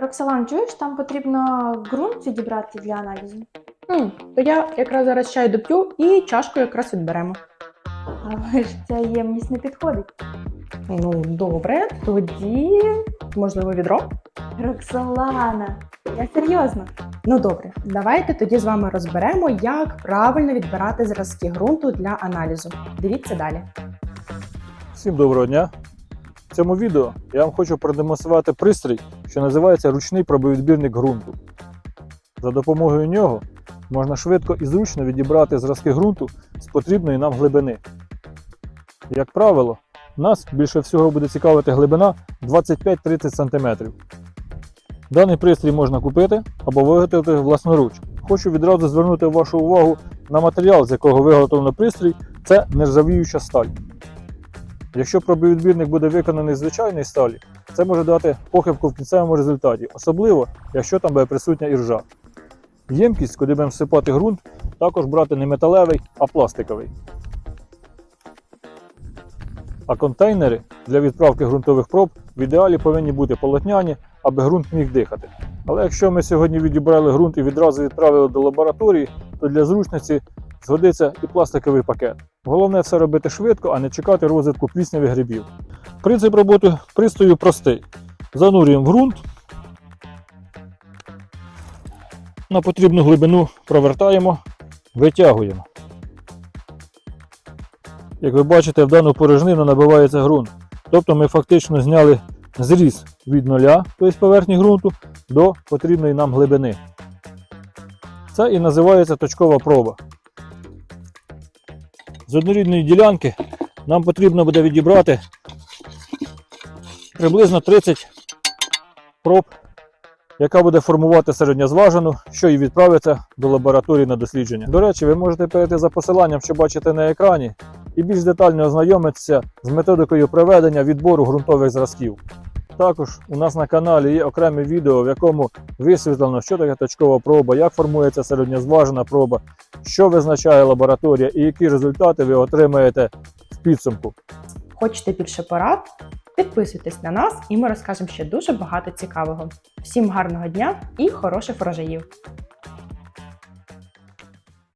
Роксолан, чуєш, там потрібно ґрунт відібрати для аналізу. Хм, то я якраз зараз чай доп'ю і чашку якраз відберемо. Але ж ця ємність не підходить. Ну, добре, тоді можливо відро. Роксолана, я серйозно. Ну добре, давайте тоді з вами розберемо, як правильно відбирати зразки ґрунту для аналізу. Дивіться далі. Всім доброго дня! В цьому відео я вам хочу продемонструвати пристрій, що називається ручний пробовідбірник ґрунту. За допомогою нього можна швидко і зручно відібрати зразки ґрунту з потрібної нам глибини. Як правило, нас більше всього буде цікавити глибина 25-30 см. Даний пристрій можна купити або виготовити власноруч. Хочу відразу звернути вашу увагу на матеріал, з якого виготовлено пристрій, це нержавіюча сталь. Якщо пробивідбірник буде виконаний з звичайної сталі, це може дати похибку в кінцевому результаті, особливо якщо там буде присутня іржа. Ємкість, куди будемо всипати ґрунт, також брати не металевий, а пластиковий. А контейнери для відправки ґрунтових проб в ідеалі повинні бути полотняні, аби ґрунт міг дихати. Але якщо ми сьогодні відібрали ґрунт і відразу відправили до лабораторії, то для зручності згодиться і пластиковий пакет. Головне все робити швидко, а не чекати розвитку пліснявих грибів. Принцип роботи пристрою простий. Занурюємо в ґрунт. На потрібну глибину провертаємо, витягуємо. Як ви бачите, в дану порожнину набивається ґрунт. Тобто ми фактично зняли зріз від нуля, тобто поверхні ґрунту, до потрібної нам глибини. Це і називається точкова проба. З однорідної ділянки нам потрібно буде відібрати приблизно 30 проб, яка буде формувати середньозважену, що і відправиться до лабораторії на дослідження. До речі, ви можете перейти за посиланням, що бачите на екрані, і більш детально ознайомитися з методикою проведення відбору ґрунтових зразків. Також у нас на каналі є окреме відео, в якому висвітлено, що таке точкова проба, як формується середньозважена проба, що визначає лабораторія і які результати ви отримаєте в підсумку. Хочете більше порад? Підписуйтесь на нас, і ми розкажемо ще дуже багато цікавого. Всім гарного дня і хороших врожаїв!